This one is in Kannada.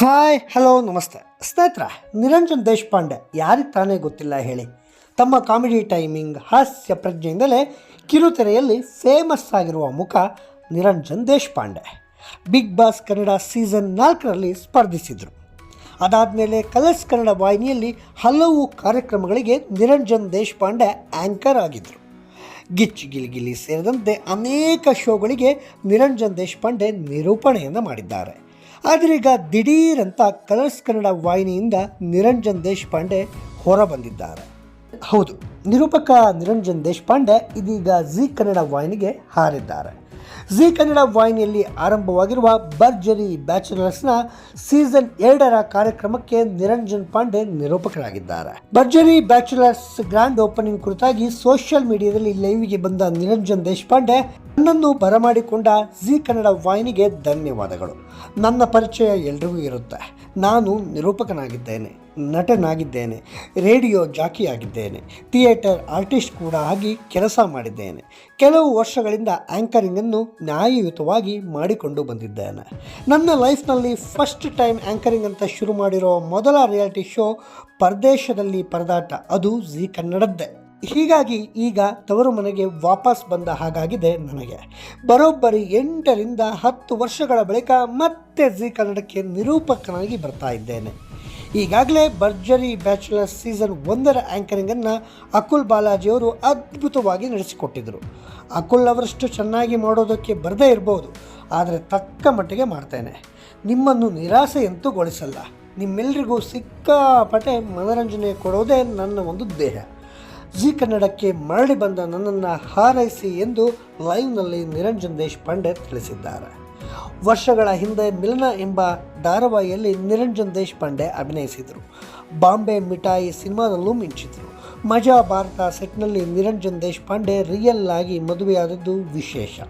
ಹಾಯ್, ಹಲೋ, ನಮಸ್ತೆ. ಸ್ನೇಹಿತರ, ನಿರಂಜನ್ ದೇಶಪಾಂಡೆ ಯಾರಿಗೆ ತಾನೇ ಗೊತ್ತಿಲ್ಲ ಹೇಳಿ. ತಮ್ಮ ಕಾಮಿಡಿ ಟೈಮಿಂಗ್, ಹಾಸ್ಯ ಪ್ರಜ್ಞೆಯಿಂದಲೇ ಕಿರುತೆರೆಯಲ್ಲಿ ಫೇಮಸ್ ಆಗಿರುವ ಮುಖ Niranjan Deshpande. Big boss Kannada season ನಾಲ್ಕರಲ್ಲಿ ಸ್ಪರ್ಧಿಸಿದರು. ಅದಾದಮೇಲೆ ಕಲರ್ಸ್ ಕನ್ನಡ ವಾಹಿನಿಯಲ್ಲಿ ಹಲವು ಕಾರ್ಯಕ್ರಮಗಳಿಗೆ ನಿರಂಜನ್ ದೇಶಪಾಂಡೆ ಆ್ಯಂಕರ್ ಆಗಿದ್ದರು ಗಿಚ್ಚಿ ಗಿಲಿಗಿಲಿ ಸೇರಿದಂತೆ ಅನೇಕ ಶೋಗಳಿಗೆ ನಿರಂಜನ್ ದೇಶಪಾಂಡೆ ನಿರೂಪಣೆಯನ್ನು ಮಾಡಿದ್ದಾರೆ. ಆದರೆ ಈಗ ದಿಢೀರಂತ ಕಲರ್ಸ್ ಕನ್ನಡ ವಾಹಿನಿಯಿಂದ ನಿರಂಜನ್ ದೇಶಪಾಂಡೆ ಹೊರಬಂದಿದ್ದಾರೆ. ಹೌದು, ನಿರೂಪಕ ನಿರಂಜನ್ ದೇಶಪಾಂಡೆ ಇದೀಗ ಜಿ ಕನ್ನಡ ವಾಹಿನಿಗೆ ಹಾರಿದ್ದಾರೆ. ಜಿ ಕನ್ನಡ ವಾಹಿನಿಯಲ್ಲಿ ಆರಂಭವಾಗಿರುವ ಬರ್ಜರಿ ಬ್ಯಾಚುಲರ್ಸ್ನ ಸೀಸನ್ ಎರಡರ ಕಾರ್ಯಕ್ರಮಕ್ಕೆ ನಿರಂಜನ್ ಪಾಂಡೆ ನಿರೂಪಕರಾಗಿದ್ದಾರೆ. ಬರ್ಜರಿ ಬ್ಯಾಚುಲರ್ಸ್ ಗ್ರ್ಯಾಂಡ್ ಓಪನಿಂಗ್ ಕುರಿತಾಗಿ ಸೋಷಿಯಲ್ ಮೀಡಿಯಾದಲ್ಲಿ ಲೈವ್ಗೆ ಬಂದ ನಿರಂಜನ್ ದೇಶಪಾಂಡೆ ನನ್ನನ್ನು ಬರಮಾಡಿಕೊಂಡ ಜಿ ಕನ್ನಡ ವಾಹಿನಿಗೆ ಧನ್ಯವಾದಗಳು. ನನ್ನ ಪರಿಚಯ ಎಲ್ರಿಗೂ ಇರುತ್ತೆ. ನಾನು ನಿರೂಪಕನಾಗಿದ್ದೇನೆ, ನಟನಾಗಿದ್ದೇನೆ, ರೇಡಿಯೋ ಜಾಕಿ ಆಗಿದ್ದೇನೆ ಥಿಯೇಟರ್ ಆರ್ಟಿಸ್ಟ್ ಕೂಡ ಆಗಿ ಕೆಲಸ ಮಾಡಿದ್ದೇನೆ. ಕೆಲವು ವರ್ಷಗಳಿಂದ ಆ್ಯಂಕರಿಂಗನ್ನು ನ್ಯಾಯಯುತವಾಗಿ ಮಾಡಿಕೊಂಡು ಬಂದಿದ್ದೇನೆ. ನನ್ನ ಲೈಫ್ನಲ್ಲಿ ಫಸ್ಟ್ ಟೈಮ್ ಆ್ಯಂಕರಿಂಗ್ ಅಂತ ಶುರು ಮಾಡಿರೋ ಮೊದಲ ರಿಯಾಲಿಟಿ ಶೋ ಪರದೇಶದಲ್ಲಿ ಪರದಾಟ. ಅದು ಜಿ ಕನ್ನಡದ್ದೇ. ಹೀಗಾಗಿ ಈಗ ತವರು ಮನೆಗೆ ವಾಪಸ್ ಬಂದ ಹಾಗಾಗಿದೆ ನನಗೆ. ಬರೋಬ್ಬರಿ ಎಂಟರಿಂದ ಹತ್ತು ವರ್ಷಗಳ ಬಳಿಕ ಮತ್ತೆ ಜಿ ಕನ್ನಡಕ್ಕೆ ನಿರೂಪಕನಾಗಿ ಬರ್ತಾ ಇದ್ದೇನೆ. ಈಗಾಗಲೇ ಭರ್ಜರಿ ಬ್ಯಾಚುಲರ್ ಸೀಸನ್ ಒಂದರ ಆ್ಯಂಕರಿಂಗನ್ನು ಅಕುಲ್ ಬಾಲಾಜಿಯವರು ಅದ್ಭುತವಾಗಿ ನಡೆಸಿಕೊಟ್ಟಿದ್ದರು ಅಕುಲ್ ಅವರಷ್ಟು ಚೆನ್ನಾಗಿ ಮಾಡೋದಕ್ಕೆ ಬರದೇ ಇರ್ಬೋದು, ಆದರೆ ತಕ್ಕ ಮಟ್ಟಿಗೆ ಮಾಡ್ತೇನೆ. ನಿಮ್ಮನ್ನು ನಿರಾಸೆಯಂತೂ ಗೊಳಿಸಲ್ಲ. ನಿಮ್ಮೆಲ್ಲರಿಗೂ ಸಿಕ್ಕಾಪಟ್ಟೆ ಮನರಂಜನೆ ಕೊಡೋದೇ ನನ್ನ ಒಂದು ದೇಹ. ಜಿ ಕನ್ನಡಕ್ಕೆ ಮರಳಿ ಬಂದ ನನ್ನನ್ನು ಹಾರೈಸಿ ಎಂದು ಲೈವ್ನಲ್ಲಿ ನಿರಂಜನ್ ದೇಶ್ ಪಾಂಡೆ ತಿಳಿಸಿದ್ದಾರೆ. ವರ್ಷಗಳ ಹಿಂದೆ ಮಿಲನ ಎಂಬ ಧಾರಾವಾಹಿಯಲ್ಲಿ ನಿರಂಜನ್ ದೇಶ್ ಪಾಂಡೆ ಅಭಿನಯಿಸಿದರು. ಬಾಂಬೆ ಮಿಠಾಯಿ ಸಿನಿಮಾದಲ್ಲೂ ಮಿಂಚಿದರು. ಮಜಾ ಭಾರತ ಸೆಟ್ನಲ್ಲಿ ನಿರಂಜನ್ ದೇಶಪಾಂಡೆ ರಿಯಲ್ ಆಗಿ ಮದುವೆಯಾದದ್ದು ವಿಶೇಷ.